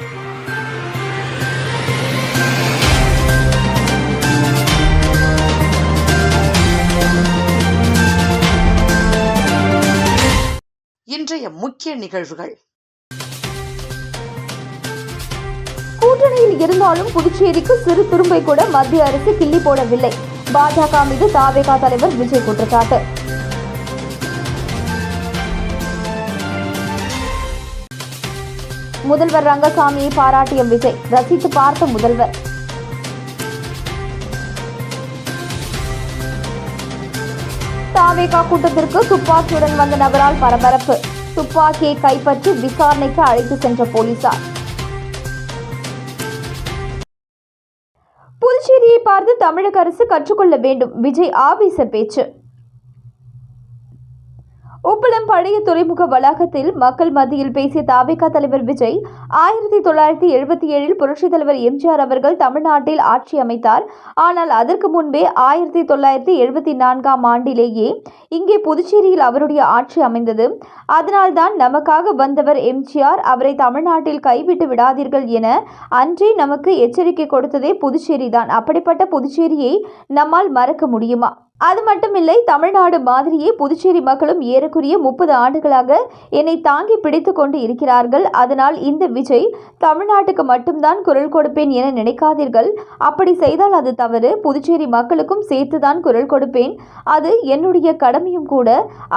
இன்றைய முக்கிய நிகழ்வுகள். கூட்டணியில் இருந்தாலும் புதுச்சேரிக்கு சிறு துரும்பை கூட மத்திய அரசு கிள்ளி போடவில்லை. பாஜக மீது தாவேகா தலைவர் விஜய் குற்றச்சாட்டு. முதல்வர் ரங்கசாமியை பாராட்டிய விஜய் ரசித்து பார்த்த முதல்வர். தாவேகா கூட்டத்திற்கு துப்பாக்கியுடன் வந்த நபரால் பரபரப்பு. துப்பாக்கியை கைப்பற்றி விசாரணைக்கு அழைத்து சென்ற போலீசார். புதுச்சேரியை பார்த்து தமிழக அரசு கற்றுக்கொள்ள வேண்டும். விஜய் ஆவேச பேச்சு. உப்பளம் பழைய துறைமுக வளாகத்தில் மக்கள் மத்தியில் பேசிய தாவேகா தலைவர் விஜய் ஆயிரத்தி தொள்ளாயிரத்தி எழுபத்தி ஏழில் புரட்சித் தலைவர் எம்ஜிஆர் அவர்கள் தமிழ்நாட்டில் ஆட்சி அமைத்தார். ஆனால் அதற்கு முன்பே ஆயிரத்தி தொள்ளாயிரத்தி எழுபத்தி நான்காம் ஆண்டிலேயே இங்கே புதுச்சேரியில் அவருடைய ஆட்சி அமைந்தது. அதனால்தான் நமக்காக வந்தவர் எம்ஜிஆர். அவரை தமிழ்நாட்டில் கைவிட்டு விடாதீர்கள் என அன்றே நமக்கு எச்சரிக்கை கொடுத்ததே புதுச்சேரி தான் அப்படிப்பட்ட புதுச்சேரியை நம்மால் மறக்க முடியுமா? அது மட்டுமில்லை தமிழ்நாடு மாதிரியே புதுச்சேரி மக்களும் ஏறக்குறைய முப்பது ஆண்டுகளாக என்னை தாங்கி பிடித்து கொண்டு இருக்கிறார்கள். அதனால் இந்த விஜய் தமிழ்நாட்டுக்கு மட்டும்தான் குரல் கொடுப்பேன் என நினைக்காதீர்கள். அப்படி செய்தால் அது தவறு. புதுச்சேரி மக்களுக்கும் சேர்த்துதான் குரல் கொடுப்பேன். அது என்னுடைய கடமையும் கூட.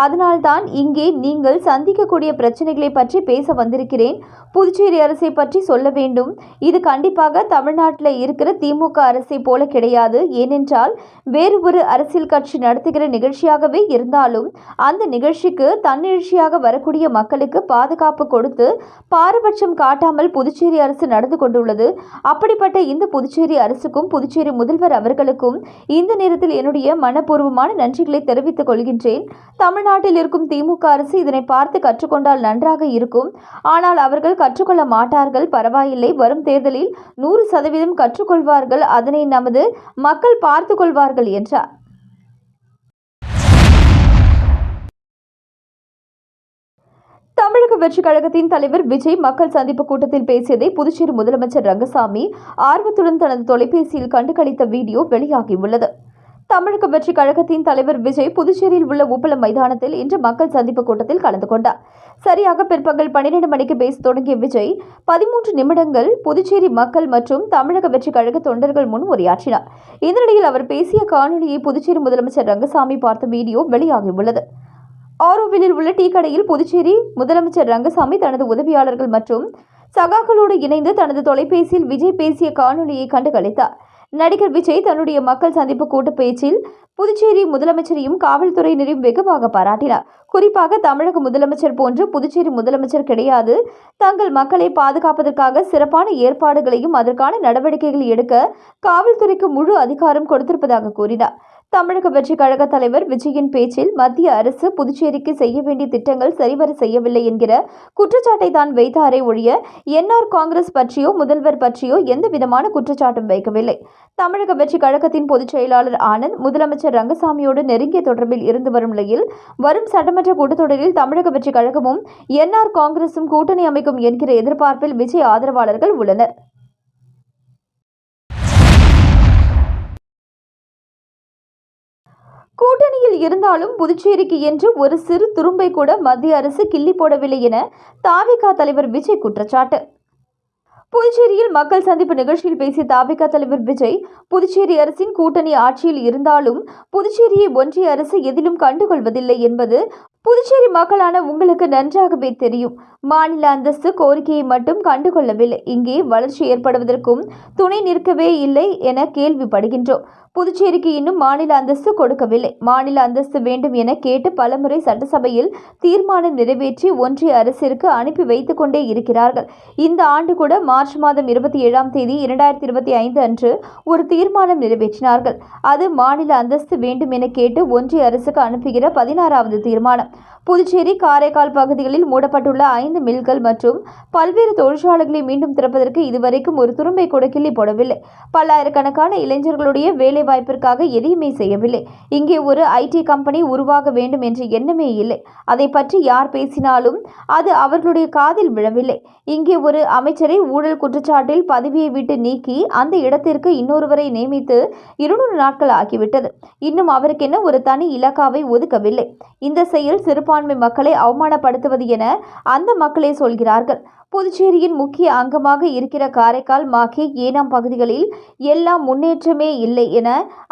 அதனால்தான் இங்கே நீங்கள் சந்திக்கக்கூடிய பிரச்சனைகளை பற்றி பேச வந்திருக்கிறேன். புதுச்சேரி அரசை பற்றி சொல்ல வேண்டும். இது கண்டிப்பாக தமிழ்நாட்டில் இருக்கிற திமுக அரசை போல கிடையாது. ஏனென்றால் வேறு ஒரு அரசியல் கட்சி நடத்துகிற நிகழ்ச்சியாகவே இருந்தாலும் அந்த நிகழ்ச்சிக்கு தன்னிழ்ச்சியாக வரக்கூடிய மக்களுக்கு பாதுகாப்பு கொடுத்து பாரபட்சம் காட்டாமல் புதுச்சேரி அரசு நடந்து கொண்டுள்ளது. அப்படிப்பட்ட இந்த புதுச்சேரி அரசுக்கும் புதுச்சேரி முதல்வர் அவர்களுக்கும் இந்த நேரத்தில் என்னுடைய மனப்பூர்வமான நன்றிகளை தெரிவித்துக் கொள்கின்றேன். தமிழ்நாட்டில் இருக்கும் திமுக அரசு இதனை பார்த்து கற்றுக்கொண்டால் நன்றாக இருக்கும். ஆனால் அவர்கள் கற்றுக்கொள்ள மாட்டார்கள் பரவாயில்லை. வரும் தேர்தலில் நூறு சதவீதம் கற்றுக்கொள்வார்கள். அதனை நமது மக்கள் பார்த்து கொள்வார்கள் என்றார். தமிழக வெற்றி கழகத்தின் தலைவர் விஜய் மக்கள் சந்திப்பு கூட்டத்தில் பேசியதை புதுச்சேரி முதலமைச்சர் ரங்கசாமி ஆர்வத்துடன் தனது தொலைபேசியில் கண்டுகளித்த வீடியோ வெளியாகியுள்ளது. தமிழக வெற்றி கழகத்தின் தலைவர் விஜய் புதுச்சேரியில் உள்ள உப்பளம் மைதானத்தில் இன்று மக்கள் சந்திப்பு கூட்டத்தில் கலந்து கொண்டார். சரியாக பிற்பகல் பன்னிரண்டு மணிக்கு பேச தொடங்கிய விஜய் பதிமூன்று நிமிடங்கள் புதுச்சேரி மக்கள் மற்றும் தமிழக வெற்றி கழக தொண்டர்கள் முன் உரையாற்றினார். இந்த நிலையில் அவர் பேசிய காணொலியை புதுச்சேரி முதலமைச்சர் ரங்கசாமி பார்த்த வீடியோ வெளியாகியுள்ளது. ஆரோவிலில் உள்ள டீ கடையில் புதுச்சேரி முதலமைச்சர் ரங்கசாமி தனது உதவியாளர்கள் மற்றும் சகாக்களோடு இணைந்து தனது தொலைபேசியில் விஜய் பேசிய காணொலியை கண்டு களித்தார். நடிகர் விஜய் தன்னுடைய மக்கள் சந்திப்பு கூட்டப் பேச்சில் புதுச்சேரி முதலமைச்சரையும் காவல்துறையினரையும் வெகுவாக பாராட்டினார். குறிப்பாக தமிழக முதலமைச்சர் போன்று புதுச்சேரி முதலமைச்சர் கிடையாது. தங்கள் மக்களை பாதுகாப்பதற்காக சிறப்பான ஏற்பாடுகளையும் அதற்கான நடவடிக்கைகள் எடுக்க காவல்துறைக்கு முழு அதிகாரம் கொடுத்திருப்பதாக கூறினார். தமிழக வெற்றி கழக தலைவர் விஜயின் பேச்சில் மத்திய அரசு புதுச்சேரிக்கு செய்ய வேண்டிய திட்டங்கள் சரிவர செய்யவில்லை என்கிற குற்றச்சாட்டை தான் வைத்தாரே ஒழிய என்ஆர் காங்கிரஸ் பற்றியோ முதல்வர் பற்றியோ எந்த விதமான குற்றச்சாட்டும் வைக்கவில்லை. தமிழக வெற்றி கழகத்தின் பொதுச் செயலாளர் ஆனந்த் முதலமைச்சர் ரங்கசாமியோடு நெருங்கிய தொடர்பில் இருந்து வரும் நிலையில் வரும் சட்டமன்ற கூட்டத்தொடரில் தமிழக வெற்றி கழகமும் என்ஆர் காங்கிரசும் கூட்டணி அமைக்கும் என்கிற எதிர்பார்ப்பில் விஜய் ஆதரவாளர்கள் உள்ளனர். கூட்டணியில் இருந்தாலும் புதுச்சேரிக்கு என்று ஒரு சிறு துரும்பை கூட மத்திய அரசு கிள்ளி போடவில்லை என தாவிகா தலைவர் விஜய் குற்றச்சாட்டு. புதுச்சேரியில் மக்கள் சந்திப்பு நிகழ்ச்சியில் பேசிய தாவிகா தலைவர் விஜய் புதுச்சேரி அரசின் கூட்டணி ஆட்சியில் இருந்தாலும் புதுச்சேரியை ஒன்றிய அரசு எதிலும் கண்டுகொள்வதில்லை என்பது புதுச்சேரி மக்களான உங்களுக்கு நன்றாகவே தெரியும். மாநில அந்தஸ்து கோரிக்கையை மட்டும் கண்டுகொள்ளவில்லை. இங்கே வளர்ச்சி ஏற்படுவதற்கும் துணை நிற்கவே இல்லை என கேள்விப்படுகின்றோம். புதுச்சேரிக்கு இன்னும் மாநில அந்தஸ்து கொடுக்கவில்லை. மாநில அந்தஸ்து வேண்டும் என கேட்டு பலமுறை சட்டசபையில் தீர்மானம் நிறைவேற்றி ஒன்றிய அரசிற்கு அனுப்பி வைத்துக் கொண்டே இருக்கிறார்கள். இந்த ஆண்டு கூட மார்ச் மாதம் இருபத்தி ஏழாம் தேதி இரண்டாயிரத்தி இருபத்தி ஐந்து அன்று ஒரு தீர்மானம் நிறைவேற்றினார்கள். அது மாநில அந்தஸ்து வேண்டும் என கேட்டு ஒன்றிய அரசுக்கு அனுப்புகிற பதினாறாவது தீர்மானம். புதுச்சேரி காரைக்கால் பகுதிகளில் மூடப்பட்டுள்ள ஐந்து மில்கள் மற்றும் பல்வேறு தொழிற்சாலைகளை மீண்டும் திறப்பதற்கு இதுவரைக்கும் ஒரு துரும்பை கூட கிள்ளி போடவில்லை. பல்லாயிரக்கணக்கான இளைஞர்களுடைய வேலை வாய்ப்பிற்காக எதையுமே செய்யவில்லை. இங்கே ஒரு ஐடி கம்பெனி உருவாக வேண்டும் என்ற எண்ணமே இல்லை. அதை பற்றி யார் பேசினாலும் அது அவர்களுடைய காதில் விழவில்லை. இங்கே ஒரு அமைச்சரை ஊழல் குற்றச்சாட்டில் பதவியை விட்டு நீக்கி அந்த இடத்திற்கு இன்னொருவரை நியமித்து இருநூறு நாட்கள் ஆகிவிட்டது. இன்னும் அவருக்கென ஒரு தனி இலாக்காவை ஒதுக்கவில்லை. இந்த செயல் சிறுபான்மை மக்களை அவமானப்படுத்துவது என அந்த மக்களே சொல்கிறார்கள். புதுச்சேரியின் முக்கிய அங்கமாக இருக்கிற காரைக்கால் மாகே ஏனாம் பகுதிகளில் எல்லாம் முன்னேற்றமே இல்லை என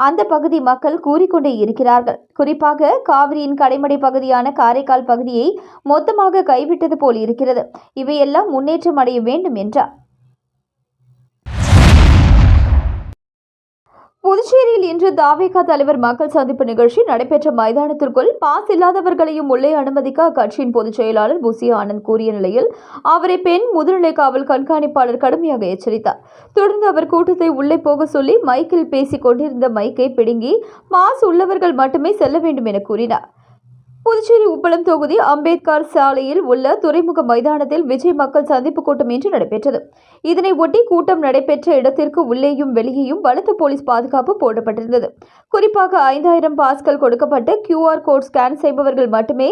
அந்த பகுதி மக்கள் கூறிக்கொண்டே இருக்கிறார்கள். குறிப்பாக காவிரியின் கடைமடை பகுதியான காரைக்கால் பகுதியை மொத்தமாக கைவிட்டது போல் இருக்கிறது. இவையெல்லாம் முன்னேற்றம் அடைய வேண்டும் என்றார். புதுச்சேரியில் இன்று தாவேகா தலைவர் மக்கள் சந்திப்பு நிகழ்ச்சி நடைபெற்ற மைதானத்திற்குள் பாஸ் இல்லாதவர்களையும் உள்ளே அனுமதிக்க அக்கட்சியின் பொதுச் செயலாளர் புசி ஆனந்த் கூறிய நிலையில் அவரை பெண் முதுநிலை காவல் கண்காணிப்பாளர் கடுமையாக எச்சரித்தார். தொடர்ந்து அவர் கூட்டத்தை உள்ளே போக சொல்லி மைக்கில் பேசிக் கொண்டிருந்த மைக்கை பிடுங்கி பாஸ் உள்ளவர்கள் மட்டுமே செல்ல வேண்டும் என கூறினார். புதுச்சேரி உப்பளம் தொகுதி அம்பேத்கர் சாலையில் உள்ள துறைமுக மைதானத்தில் விஜய் மக்கள் சந்திப்பு கூட்டம் இன்று நடைபெற்றது. இதனை ஒட்டி கூட்டம் நடைபெற்ற இடத்திற்கு உள்ளேயும் வெளியேயும் பலத்த போலீஸ் பாதுகாப்பு போடப்பட்டிருந்தது. குறிப்பாக ஐந்தாயிரம் பாஸ்கள் கொடுக்கப்பட்டு கியூஆர் கோட் ஸ்கேன் செய்பவர்கள் மட்டுமே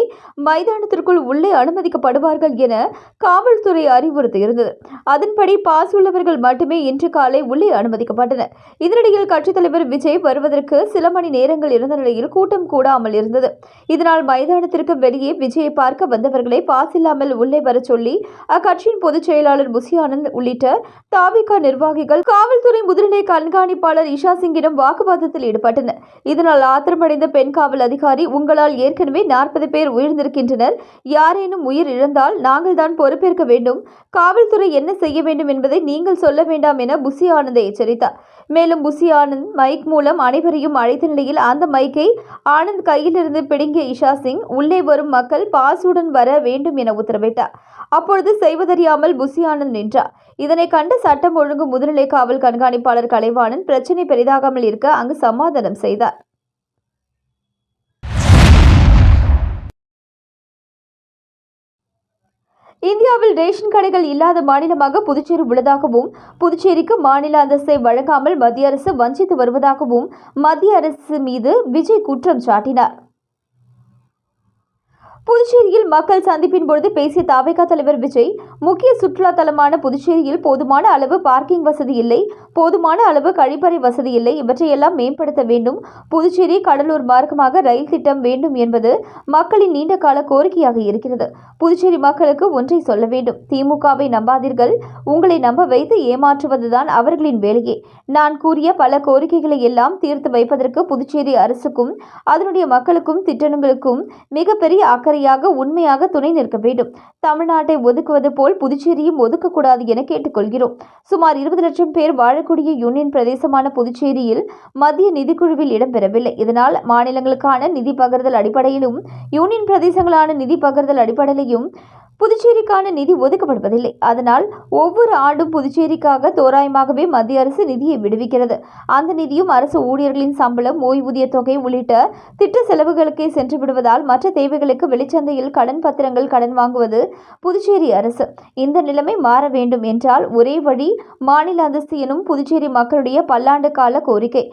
மைதானத்திற்குள் உள்ளே அனுமதிக்கப்படுவார்கள் என காவல்துறை அறிவுறுத்தியிருந்தது அதன்படி பாஸ் உள்ளவர்கள் மட்டுமே இன்று காலை உள்ளே அனுமதிக்கப்பட்டனர். இதனிடையில் கட்சித் தலைவர் விஜய் வருவதற்கு சில மணி நேரங்கள் இருந்த நிலையில் கூட்டம் கூடாமல் இருந்தது. இதனால் மைதானத்திற்கு வெளியே விஜயை பார்க்க வந்தவர்களை பாஸ் இல்லாமல் உள்ளே வரச் சொல்லி அக்கட்சியின் பொதுச் செயலாளர் புசி உள்ளிட்ட தாவிகா நிர்வாகிகள் காவல்துறை முதுநிலை கண்காணிப்பாளர் இஷா சிங்கிடம் வாக்குவாதத்தில் ஈடுபட்டனர். இதனால் ஆத்திரமடைந்த பெண் காவல் அதிகாரி உங்களால் ஏற்கனவே நாற்பது பேர் உயிர்ந்திருக்கின்றனர். யாரேனும் உயிர் இழந்தால் நாங்கள் தான் பொறுப்பேற்க வேண்டும். காவல்துறை என்ன செய்ய வேண்டும் என்பதை நீங்கள் சொல்ல வேண்டாம் என புசி ஆனந்தை எச்சரித்தார். மேலும் புசி ஆனந்த் மைக் மூலம் அனைவரையும் அழைத்த நிலையில் அந்த மைக்கை ஆனந்த் கையிலிருந்து பிடுங்கிய இஷா சிங் உள்ளே வரும் மக்கள் பாசுடன் வர வேண்டும் என உத்தரவிட்டார். அப்பொழுது செய்வதறியாமல் புசியானந்த் நின்றார். இதனை கண்ட சட்டம் ஒழுங்கு முதுநிலை காவல் கண்காணிப்பாளர் கலைவாணன் பிரச்சினை பெரிதாகாமல் இருக்க அங்கு சமாதானம் செய்தார். இந்தியாவில் ரேஷன் கடைகள் இல்லாத மாநிலமாக புதுச்சேரி உள்ளதாகவும் புதுச்சேரிக்கு மாநில அந்தஸ்தை வழங்காமல் மத்திய அரசு வஞ்சித்து வருவதாகவும் மத்திய அரசு மீது விஜய் குற்றம் சாட்டினார். புதுச்சேரியில் மக்கள் சந்திப்பின் பொழுது பேசிய தாவேகா தலைவர் விஜய் முக்கிய சுற்றுலா தலமான புதுச்சேரியில் போதுமான அளவு பார்க்கிங் வசதி இல்லை போதுமான அளவு கழிப்பறை வசதி இல்லை இவற்றையெல்லாம் மேம்படுத்த வேண்டும். புதுச்சேரி கடலூர் மார்க்கமாக ரயில் திட்டம் வேண்டும் என்பது மக்களின் நீண்ட கால கோரிக்கையாக இருக்கிறது. புதுச்சேரி மக்களுக்கு ஒன்றை சொல்ல வேண்டும். திமுகவை நம்பாதீர்கள். உங்களை நம்ப வைத்து ஏமாற்றுவதுதான் அவர்களின் வேலையே. நான் கூறிய பல கோரிக்கைகளை எல்லாம் தீர்த்து வைப்பதற்கு புதுச்சேரி அரசுக்கும் அதனுடைய மக்களுக்கும் திட்டங்களுக்கும் மிகப்பெரிய அக்கறை அக்கறையாக உண்மையாக துணை நிற்க வேண்டும். தமிழ்நாட்டை ஒதுக்குவது போல் புதுச்சேரியும் ஒதுக்கக்கூடாது என கேட்டுக்கொள்கிறோம். சுமார் இருபது லட்சம் பேர் வாழக்கூடிய யூனியன் பிரதேசமான புதுச்சேரியில் மத்திய நிதிக்குழுவில் இடம்பெறவில்லை. இதனால் மாநிலங்களுக்கான நிதி பகிர்தல் அடிப்படையிலும் யூனியன் பிரதேசங்களான நிதி பகிர்தல் அடிப்படையிலும் புதுச்சேரிக்கான நிதி ஒதுக்கப்படுவதில்லை. அதனால் ஒவ்வொரு ஆண்டும் புதுச்சேரிக்காக தோராயமாகவே மத்திய அரசு நிதியை விடுவிக்கிறது. அந்த நிதியும் அரசு ஊழியர்களின் சம்பளம் ஓய்வூதிய தொகை உள்ளிட்ட திட்ட செலவுகளுக்கே சென்று விடுவதால் மற்ற தேவைகளுக்கு வெளி சந்தையில் கடன் பத்திரங்கள் கடன் வாங்குவது புதுச்சேரி அரசு. இந்த நிலைமை மாற வேண்டும் என்றால் ஒரே வழி மாநில அந்தஸ்து எனும் புதுச்சேரி மக்களுடைய பல்லாண்டு கால கோரிக்கை.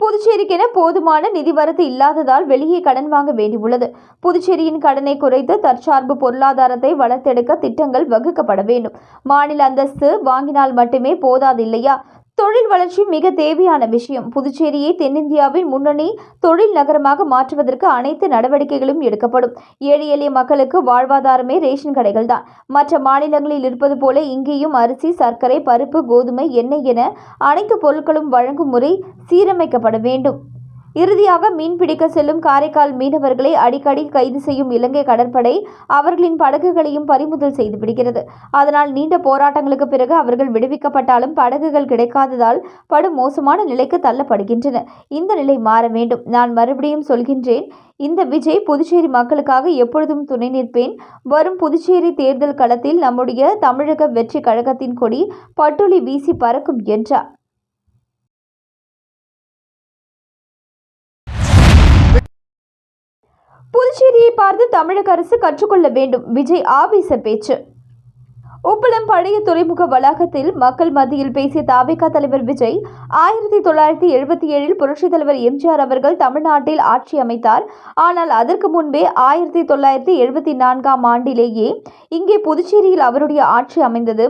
புதுச்சேரிக்கென போதுமான நிதி வரத்து இல்லாததால் வெளியே கடன் வாங்க வேண்டியுள்ளது. புதுச்சேரியின் கடனை குறைத்து தற்சார்பு பொருளாதாரத்தை வளர்த்தெடுக்க திட்டங்கள் வகுக்கப்பட வேண்டும். மாநில அந்தஸ்து வாங்கினால் மட்டுமே போதாது இல்லையா? தொழில் வளர்ச்சி மிக தேவையான விஷயம். புதுச்சேரியை தென்னிந்தியாவின் முன்னணி தொழில் நகரமாக மாற்றுவதற்கு அனைத்து நடவடிக்கைகளும் எடுக்கப்படும். ஏழை எளிய மக்களுக்கு வாழ்வாதாரமே ரேஷன் கடைகள் தான் மற்ற மாநிலங்களில் இருப்பது போல இங்கேயும் அரிசி சர்க்கரை பருப்பு கோதுமை எண்ணெய் என அனைத்து பொருட்களும் வழங்கும் முறை சீரமைக்கப்பட வேண்டும். இறுதியாக மீன் பிடிக்க செல்லும் காரைக்கால் மீனவர்களை அடிக்கடி கைது செய்யும் இலங்கை கடற்படை அவர்களின் படகுகளையும் பறிமுதல் செய்து விடுகிறது. அதனால் நீண்ட போராட்டங்களுக்கு பிறகு அவர்கள் விடுவிக்கப்பட்டாலும் படகுகள் கிடைக்காததால் படு மோசமான நிலைக்கு தள்ளப்படுகின்றன. இந்த நிலை மாற வேண்டும். நான் மறுபடியும் சொல்கின்றேன் இந்த விஜய் புதுச்சேரி மக்களுக்காக எப்பொழுதும் துணை நிற்பேன். வரும் புதுச்சேரி தேர்தல் களத்தில் நம்முடைய தமிழக வெற்றி கழகத்தின் கொடி பட்டுளி வீசி பறக்கும் என்றார். புதுச்சேரியை பார்த்து தமிழக அரசு கற்றுக்கொள்ள வேண்டும். விஜய் ஆவேச பேச்சு. உப்பளம் பழைய துறைமுக வளாகத்தில் மக்கள் மத்தியில் பேசிய தாவேகா தலைவர் விஜய் ஆயிரத்தி தொள்ளாயிரத்தி எழுபத்தி ஏழில் புரட்சித் தலைவர் எம்ஜிஆர் அவர்கள் தமிழ்நாட்டில் ஆட்சி அமைத்தார். ஆனால் அதற்கு முன்பே ஆயிரத்தி தொள்ளாயிரத்தி எழுபத்தி நான்காம் ஆண்டிலேயே இங்கே புதுச்சேரியில் அவருடைய ஆட்சி அமைந்தது.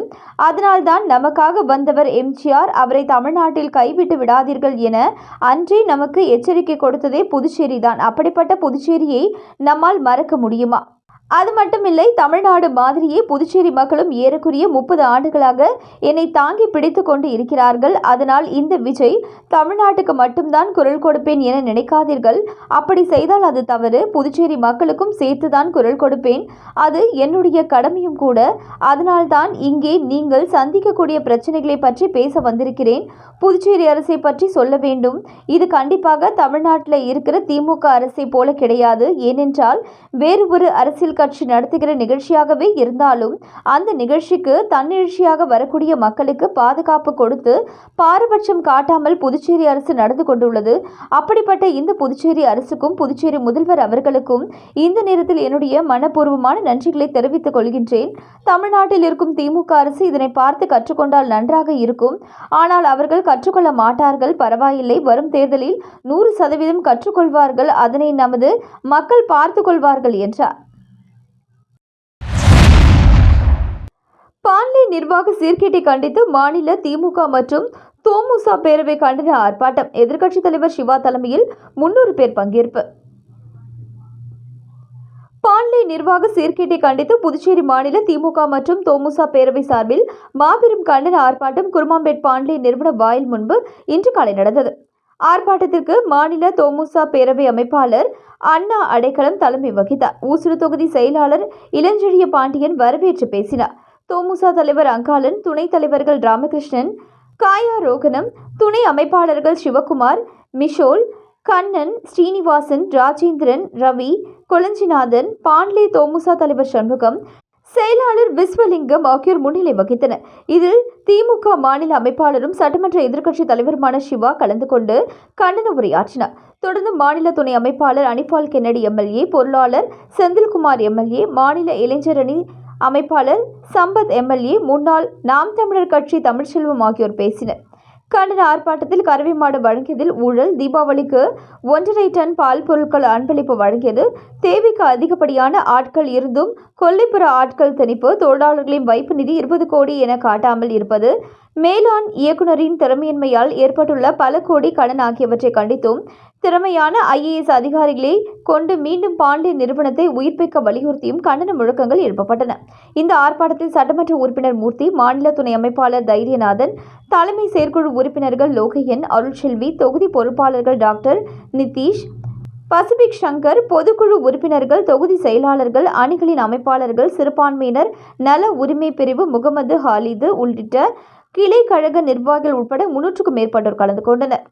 அதனால்தான் நமக்காக வந்தவர் எம்ஜிஆர். அவரை தமிழ்நாட்டில் கைவிட்டு விடாதீர்கள் என அன்றே நமக்கு எச்சரிக்கை கொடுத்ததே புதுச்சேரி தான் அப்படிப்பட்ட புதுச்சேரியை நம்மால் மறக்க முடியுமா? அது மட்டுமில்லை தமிழ்நாடு மாதிரியே புதுச்சேரி மக்களும் ஏறக்குறைய முப்பது ஆண்டுகளாக என்னை தாங்கி பிடித்து கொண்டு இருக்கிறார்கள். அதனால் இந்த விஜய் தமிழ்நாட்டுக்கு மட்டும்தான் குரல் கொடுப்பேன் என நினைக்காதீர்கள். அப்படி செய்தால் அது தவறு. புதுச்சேரி மக்களுக்கும் சேர்த்துதான் குரல் கொடுப்பேன். அது என்னுடைய கடமையும் கூட. அதனால்தான் இங்கே நீங்கள் சந்திக்கக்கூடிய பிரச்சனைகளை பற்றி பேச வந்திருக்கிறேன். புதுச்சேரி அரசை பற்றி சொல்ல வேண்டும். இது கண்டிப்பாக தமிழ்நாட்டில் இருக்கிற திமுக அரசை போல கிடையாது. ஏனென்றால் வேறு ஒரு அரசியல் கட்சி நடத்துகிற நிகழ்ச்சியாகவே இருந்தாலும் அந்த நிகழ்ச்சிக்கு தன்னிழ்ச்சியாக வரக்கூடிய மக்களுக்கு பாதுகாப்பு கொடுத்து பாரபட்சம் காட்டாமல் புதுச்சேரி அரசு நடந்து கொண்டுள்ளது. அப்படிப்பட்ட இந்த புதுச்சேரி அரசுக்கும் புதுச்சேரி முதல்வர் அவர்களுக்கும் இந்த நேரத்தில் என்னுடைய மனப்பூர்வமான நன்றிகளை தெரிவித்துக் கொள்கின்றேன். தமிழ்நாட்டில் இருக்கும் திமுக அரசு இதனை பார்த்து கற்றுக்கொண்டால் நன்றாக இருக்கும். ஆனால் அவர்கள் கற்றுக்கொள்ள மாட்டார்கள் பரவாயில்லை. வரும் தேர்தலில் நூறு சதவீதம் கற்றுக்கொள்வார்கள். அதனை நமது மக்கள் பார்த்து கொள்வார்கள் என்றார். பாண்டி நிர்வாக சீர்கேட்டை கண்டித்து மாநில திமுக மற்றும் தோமுசா பேரவை கண்டன ஆர்ப்பாட்டம். எதிர்க்கட்சித் தலைவர் சிவா தலைமையில் முன்னூறு பேர் பங்கேற்பு. பாண்டி நிர்வாக சீர்கேட்டை கண்டித்து புதுச்சேரி மாநில திமுக மற்றும் தோமுசா பேரவை சார்பில் மாபெரும் கண்டன ஆர்ப்பாட்டம் குருமாம்பேட் பாண்டி நிறுவன வாயில் முன்பு இன்று காலை நடந்தது. ஆர்ப்பாட்டத்திற்கு மாநில தோமுசா பேரவை அமைப்பாளர் அண்ணா அடைக்கலம் தலைமை வகித்தார். ஊசுடு தொகுதி செயலாளர் இளஞ்செழிய பாண்டியன் வரவேற்று பேசினார். தோமுசா தலைவர் அங்காளன் துணைத் தலைவர்கள் ராமகிருஷ்ணன் காயா ரோகனம் துணை அமைப்பாளர்கள் சிவகுமார் மிஷோல் கண்ணன் ஸ்ரீனிவாசன் ராஜேந்திரன் ரவி கொளஞ்சிநாதன் பாண்லே தோமுசா தலைவர் சண்முகம் செயலாளர் விஸ்வலிங்கம் ஆகியோர் முன்னிலை வகித்தனர். இதில் திமுக மாநில அமைப்பாளரும் சட்டமன்ற எதிர்க்கட்சித் தலைவருமான சிவா கலந்து கொண்டு கண்டன உரையாற்றினார். தொடர்ந்து மாநில துணை அமைப்பாளர் அனிபால் கென்னடி எம்எல்ஏ பொருளாளர் செந்தில்குமார் எம்எல்ஏ மாநில இளைஞரணி அமைப்பாளர் சம்பத் எம்எல்ஏ முன்னாள் நாம் தமிழர் கட்சி தமிழ்ச்செல்வம் ஆகியோர் பேசினர். கண்டன ஆர்ப்பாட்டத்தில் கறவை மாடு வழங்கியதில் ஊழல் தீபாவளிக்கு ஒன்றரை டன் பால் பொருட்கள் அன்பளிப்பு வழங்கியது. தேவைக்கு அதிகப்படியான ஆட்கள் இருந்தும் கொல்லைப்புற ஆட்கள் திணிப்பு தொழிலாளர்களின் வைப்பு நிதி இருபது கோடி என காட்டாமல் இருப்பது மேலாண் இயக்குநரின் திறமையின்மையால் ஏற்பட்டுள்ள பல கோடி கடன் ஆகியவற்றை கண்டித்தும் திறமையான ஐஏஎஸ் அதிகாரிகளை கொண்டு மீண்டும் பாண்டிய நிறுவனத்தை உயிர்ப்பிக்க வலியுறுத்தியும் கண்டன முழக்கங்கள் எழுப்பப்பட்டன. இந்த ஆர்ப்பாட்டத்தில் சட்டமன்ற உறுப்பினர் மூர்த்தி மாநில துணை அமைப்பாளர் தைரியநாதன் தலைமை செயற்குழு உறுப்பினர்கள் லோகையன் அருள்செல்வி தொகுதி பொறுப்பாளர்கள் டாக்டர் நிதிஷ் பசிபிக் சங்கர் பொதுக்குழு உறுப்பினர்கள் தொகுதி செயலாளர்கள் அணிகளின் அமைப்பாளர்கள் சிறுபான்மையினர் நல உரிமை பிரிவு முகமது ஹாலிது உள்ளிட்ட கிளை கழக நிர்வாகிகள் உட்பட முன்னூற்றுக்கும் மேற்பட்டோர் கலந்து கொண்டனர்.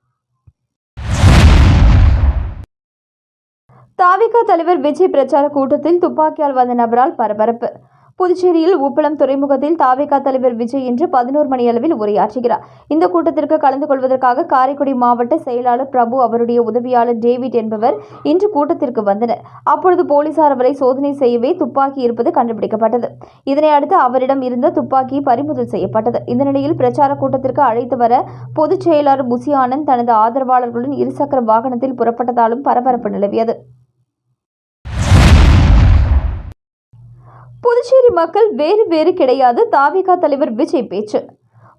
தாவிக தலைவர் விஜய் பிரச்சார கூட்டத்தில் துப்பாக்கியால் வந்த நபரால் பரபரப்பு. புதுச்சேரியில் உப்பளம் துறைமுகத்தில் தாவேகா தலைவர் விஜய் இன்று பதினோரு மணி அளவில் உரையாற்றுகிறார். இந்த கூட்டத்திற்கு கலந்து கொள்வதற்காக காரைக்குடி மாவட்ட செயலாளர் பிரபு அவருடைய உதவியாளர் டேவிட் என்பவர் இன்று கூட்டத்திற்கு வந்தனர். அப்பொழுது போலீசார் அவரை சோதனை செய்யவே துப்பாக்கி இருப்பது கண்டுபிடிக்கப்பட்டது. இதனை அடுத்து அவரிடம் இருந்த துப்பாக்கி பறிமுதல் செய்யப்பட்டது. இந்த நிலையில் பிரச்சார கூட்டத்திற்கு அழைத்து வர பொதுச் செயலாளர் புசி ஆனந்த் தனது ஆதரவாளர்களுடன் இருசக்கர வாகனத்தில் புறப்பட்டதாலும் பரபரப்பு நிலவியது. புதுச்சேரி மக்கள் வேறு வேறு கிடையாது. தாவேகா தலைவர் விஜய் பேச்சு.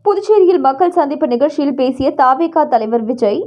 புதுச்சேரியில் மக்கள் சந்திப்பு நிகழ்ச்சியில் பேசிய தாவேகா தலைவர் விஜய்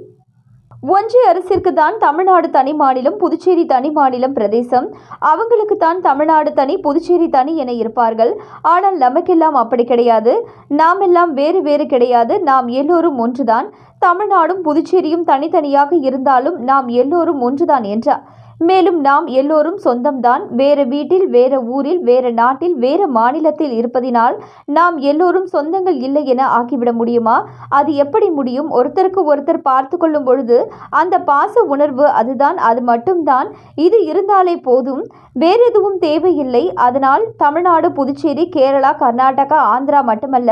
ஒன்றிய அரசிற்கு தான் தமிழ்நாடு தனி மாநிலம் புதுச்சேரி தனி மாநிலம் பிரதேசம். அவங்களுக்கு தான் தமிழ்நாடு தனி புதுச்சேரி தனி என இருப்பார்கள். ஆனால் நமக்கெல்லாம் அப்படி கிடையாது. நாம் எல்லாம் வேறு வேறு கிடையாது. நாம் எல்லோரும் ஒன்றுதான். தமிழ்நாடும் புதுச்சேரியும் தனித்தனியாக இருந்தாலும் நாம் எல்லோரும் ஒன்றுதான் என்றார் மேலும் நாம் எல்லோரும் சொந்தம்தான். வேற வீட்டில் வேற ஊரில் வேற நாட்டில் வேற மாநிலத்தில் இருப்பதினால் நாம் எல்லோரும் சொந்தங்கள் இல்லை என ஆக்கிவிட முடியுமா? அது எப்படி முடியும்? ஒருத்தருக்கு ஒருத்தர் பார்த்து கொள்ளும் பொழுது அந்த பாச உணர்வு அதுதான் அது மட்டும்தான். இது இருந்தாலே போதும். வேற எதுவும் தேவையில்லை. அதனால் தமிழ்நாடு புதுச்சேரி கேரளா கர்நாடகா ஆந்திரா மட்டுமல்ல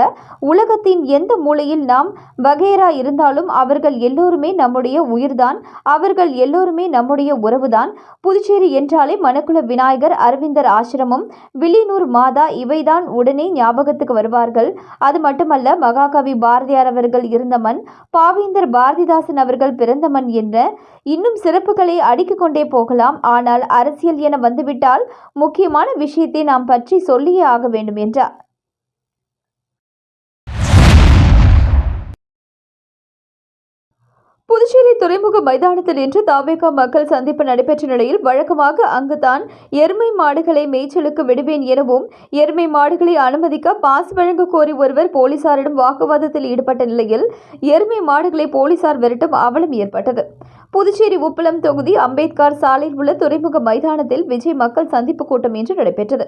உலகத்தின் எந்த மூலையில் நாம் வகைரா இருந்தாலும் அவர்கள் எல்லோருமே நம்முடைய உயிர்தான். அவர்கள் எல்லோருமே நம்முடைய உறவுதான். புதுச்சேரி என்றாலே மணக்குள விநாயகர் அரவிந்தர் ஆசிரமம் வில்லியனூர் மாதா இவைதான் உடனே ஞாபகத்துக்கு வருவார்கள். அது மட்டுமல்ல மகாகவி பாரதியார் அவர்கள் இருந்த மண் பாவேந்தர் பாரதிதாசன் அவர்கள் பிறந்த மண் என்ற இன்னும் சிறப்புகளை அடுக்கிக் கொண்டே போகலாம். ஆனால் அரசியல் என வந்துவிட்டால் முக்கியமான விஷயத்தை நாம் பற்றி சொல்லியே ஆக வேண்டும் என்றார். புதுச்சேரி துறைமுக மைதானத்தில் இன்று தாவேகா மக்கள் சந்திப்பு நடைபெற்ற நிலையில் வழக்கமாக அங்குதான் எருமை மாடுகளை மேய்ச்சலுக்கு விடுவேன் எனவும் எருமை மாடுகளை அனுமதிக்க பாஸ் வழங்க கோரி ஒருவர் போலீசாரிடம் வாக்குவாதத்தில் ஈடுபட்ட நிலையில் எருமை மாடுகளை போலீசார் விரட்டும் அவலம் ஏற்பட்டது. புதுச்சேரி உப்பளம் தொகுதி அம்பேத்கர் சாலையில் உள்ள துறைமுக மைதானத்தில் விஜய் மக்கள் சந்திப்பு கூட்டம் இன்று நடைபெற்றது.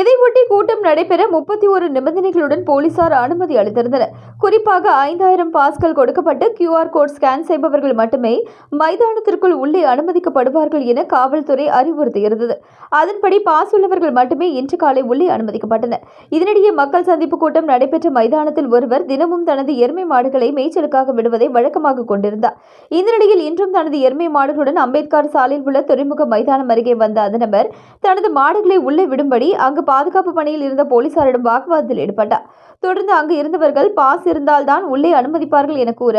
இதையொட்டி கூட்டம் நடைபெற முப்பத்தி ஒரு நிபந்தனைகளுடன் போலீசார் அனுமதி அளித்திருந்தனர். குறிப்பாக ஐந்தாயிரம் பாஸ்கள் கொடுக்கப்பட்டு கியூஆர் கோட் ஸ்கேன் செய்பவர்கள் மட்டுமே மைதானத்திற்குள் உள்ளே அனுமதிக்கப்படுவார்கள் என காவல்துறை அறிவுறுத்தியிருந்தது. அதன்படி பாஸ் உள்ளவர்கள் மட்டுமே இன்று காலை உள்ளே அனுமதிக்கப்பட்டனர். இதனிடையே மக்கள் சந்திப்பு கூட்டம் நடைபெற்ற மைதானத்தில் ஒருவர் தினமும் தனது எருமை மாடுகளை மேய்ச்சலுக்காக விடுவதை வழக்கமாக கொண்டிருந்தார். இந்த நிலையில் இன்றும் தனது எருமை மாடுகளுடன் அம்பேத்கர் சாலையில் உள்ள துறைமுக மைதானம் அருகே வந்த அந்த நபர் தனது மாடுகளை உள்ளே விடும்படி அங்கு பாதுகாப்பு பணியில் இருந்த போலீசாரிடம் வாக்குவாதத்தில் ஈடுபட்டார். தொடர்ந்து அங்கு இருந்தவர்கள் பாஸ் இருந்தால்தான் உள்ளே அனுமதிப்பார்கள் என கூற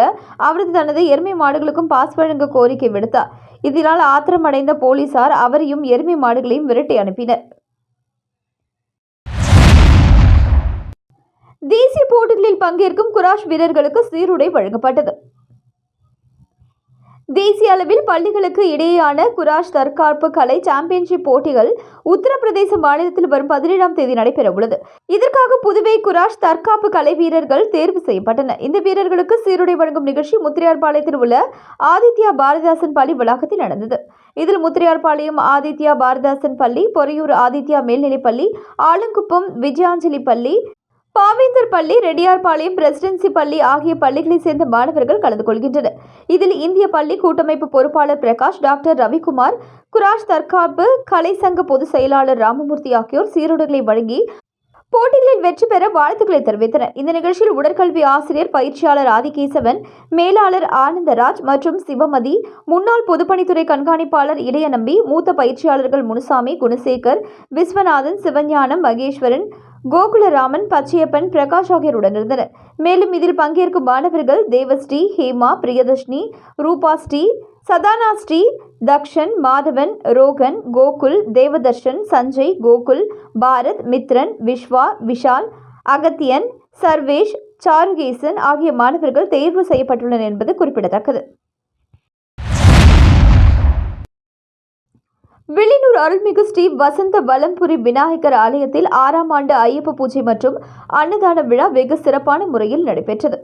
அவரது தனது எருமை மாடுகளுக்கும் பாஸ் வழங்க கோரிக்கை விடுத்தார். இதனால் ஆத்திரமடைந்த போலீசார் அவரையும் எருமை மாடுகளையும் விரட்டி அனுப்பினர். தேசிய போட்டிகளில் பங்கேற்கும் குராஷ் வீரர்களுக்கு சீருடை வழங்கப்பட்டது. தேசிய அளவில் பள்ளிகளுக்கு இடையேயான குராஷ் தற்காப்பு கலை சாம்பியன்ஷிப் போட்டிகள் உத்தரப்பிரதேச மாநிலத்தில் வரும் பதினேழாம் தேதி நடைபெற உள்ளது. இதற்காக புதுவை குராஷ் தற்காப்பு கலை வீரர்கள் தேர்வு செய்யப்பட்டனர். இந்த வீரர்களுக்கு சீருடை வழங்கும் நிகழ்ச்சி முத்திரையார்பாளையத்தில் உள்ள ஆதித்யா பாரதிதாசன் பள்ளி வளாகத்தில் நடந்தது. இதில் முத்திரையார்பாளையம் ஆதித்யா பாரதிதாசன் பள்ளி பொறையூர் ஆதித்யா மேல்நிலைப்பள்ளி ஆலங்குப்பம் விஜயாஞ்சலி பள்ளி பாவேந்தர் பள்ளி ரெட்டியார்பாளையம் பிரசிடென்சி பள்ளி ஆகிய பள்ளிகளைச் சேர்ந்த மாணவர்கள் கலந்து கொள்கின்றனர். இதில் இந்திய பள்ளி கூட்டமைப்பு பொறுப்பாளர் பிரகாஷ் டாக்டர் ரவிக்குமார் குராஷ் தற்காப்பு கலை சங்க பொதுச் செயலாளர் ராமமூர்த்தி ஆகியோர் சீருடைகளை வழங்கி போட்டிகளில் வெற்றி பெற வாழ்த்துக்களை தெரிவித்தனர். இந்த நிகழ்ச்சியில் உடற்கல்வி ஆசிரியர் பயிற்சியாளர் ஆதிகேசவன் மேலாளர் ஆனந்தராஜ் மற்றும் சிவமதி முன்னாள் பொதுப்பணித்துறை கண்காணிப்பாளர் இளையநம்பி மூத்த பயிற்சியாளர்கள் முனுசாமி குணசேகர் விஸ்வநாதன் சிவஞானம் மகேஸ்வரன் கோகுலராமன் பச்சையப்பன் பிரகாஷ் ஆகியோர் உடனிருந்தனர் மேலும் இதில் பங்கேற்கும் மாணவர்கள் தேவஸ்ரீ ஹேமா பிரியதர்ஷினி ரூபா ஸ்ரீ தக்ஷன் மாதவன் ரோகன் கோகுல் தேவதர்ஷன் சஞ்சய் கோகுல் பாரத் மித்ரன் விஸ்வா விஷால் அகத்தியன் சர்வேஷ் சாருகேசன் ஆகிய மாணவர்கள் தேர்வு செய்யப்பட்டுள்ளனர் என்பது குறிப்பிடத்தக்கது. வில்லியனூர் அருள்மிகு ஸ்ரீ வசந்த வலம்புரி விநாயகர் ஆலயத்தில் ஆறாம் ஆண்டு ஐயப்ப பூஜை மற்றும் அன்னதான விழா வெகு சிறப்பான முறையில் நடைபெற்றது.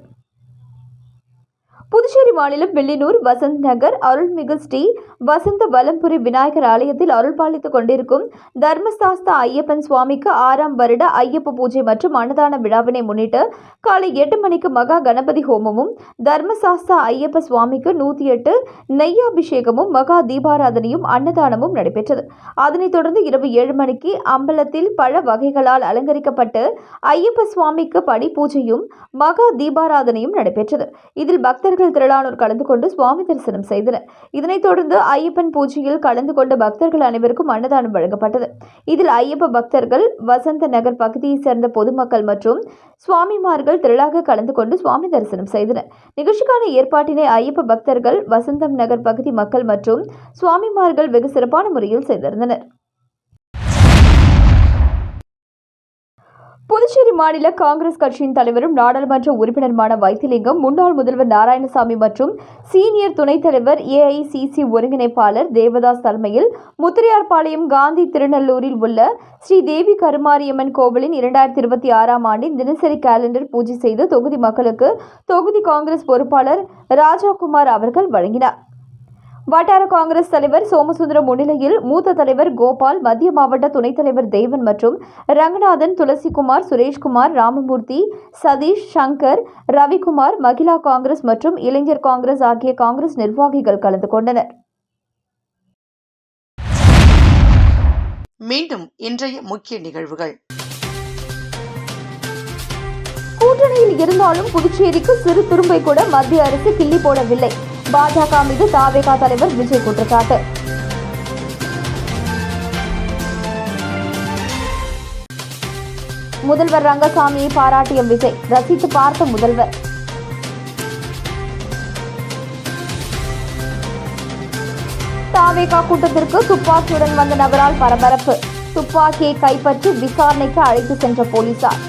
புதுச்சேரி மாநிலம் வெள்ளினூர் வசந்த் நகர் அருள்மிகு ஸ்ரீ வசந்த வலம்புரி விநாயகர் ஆலயத்தில் அருள் பாலித்துக் கொண்டிருக்கும் தர்மசாஸ்தா ஐயப்பன் சுவாமிக்கு ஆறாம் வருட ஐயப்ப பூஜை மற்றும் அன்னதான விழாவினை முன்னிட்டு காலை எட்டு மணிக்கு மகா கணபதி ஹோமமும் தர்மசாஸ்தா ஐயப்ப சுவாமிக்கு நூற்றி எட்டு நெய்யாபிஷேகமும் மகா தீபாராதனையும் அன்னதானமும் நடைபெற்றது. அதனைத் தொடர்ந்து இரவு ஏழு மணிக்கு அம்பலத்தில் பழ வகைகளால் அலங்கரிக்கப்பட்டு ஐயப்ப சுவாமிக்கு படி பூஜையும் மகா தீபாராதனையும் நடைபெற்றது. இதில் பக்தர்கள் திரளானோர் கலந்து கொண்டு சுவாமி தரிசனம் செய்தனர். இதனைத் தொடர்ந்து ஐயப்பன் பூஜையில் கலந்து கொண்ட பக்தர்கள் அனைவருக்கும் அன்னதானம் வழங்கப்பட்டது. இதில் ஐயப்ப பக்தர்கள் வசந்த நகர் பகுதியைச் சேர்ந்த பொதுமக்கள் மற்றும் சுவாமிமார்கள் திரளாக கலந்து கொண்டு சுவாமி தரிசனம் செய்தனர். நிகழ்ச்சிக்கான ஏற்பாட்டினை ஐயப்ப பக்தர்கள் வசந்தம் நகர் பகுதி மக்கள் மற்றும் சுவாமிமார்கள் வெகு சிறப்பான முறையில் செய்திருந்தனர். புதுச்சேரி மாநில காங்கிரஸ் கட்சியின் தலைவரும் நாடாளுமன்ற உறுப்பினருமான வைத்திலிங்கம் முன்னாள் முதல்வர் நாராயணசாமி மற்றும் சீனியர் துணைத் தலைவர் ஏஐசிசி ஒருங்கிணைப்பாளர் தேவதாஸ் தலைமையில் முத்திரையார்பாளையம் காந்தி திருநல்லூரில் உள்ள ஸ்ரீ தேவி கருமாரியம்மன் கோவிலின் இரண்டாயிரத்தி இருபத்தி ஆறாம் ஆண்டின் தினசரி கேலண்டர் பூஜை செய்து தொகுதி மக்களுக்கு தொகுதி காங்கிரஸ் பொறுப்பாளர் ராஜாகுமார் அவர்கள் வழங்கினார். வட்டார காங்கிரஸ் தலைவர் சோமசுந்தரம் முன்னிலையில் மூத்த தலைவர் கோபால் மத்திய மாவட்ட துணைத் தலைவர் தேவன் மற்றும் ரங்கநாதன் துளசிக்குமார் சுரேஷ்குமார் ராமமூர்த்தி சதீஷ் சங்கர் ரவிக்குமார் மகிழா காங்கிரஸ் மற்றும் இளைஞர் காங்கிரஸ் ஆகிய காங்கிரஸ் நிர்வாகிகள் கலந்து கொண்டனர். மீண்டும் இன்றைய முக்கிய நிகழ்வுகள். கூட்டணியில் இருந்தாலும் புதுச்சேரிக்கு சிறு துரும்பை கூட மத்திய அரசு கிள்ளி போடவில்லை. பாஜக மீது தாவேகா தலைவர் விஜய் குற்றச்சாட்டு. முதல்வர் ரங்கசாமியை பாராட்டிய விஜய் ரசித்து பார்த்த முதல்வர். தாவேகா கூட்டத்திற்கு துப்பாக்கியுடன் வந்த நபரால் பரபரப்பு. துப்பாக்கியை கைப்பற்றி விசாரணைக்கு அழைத்து சென்ற போலீசார்.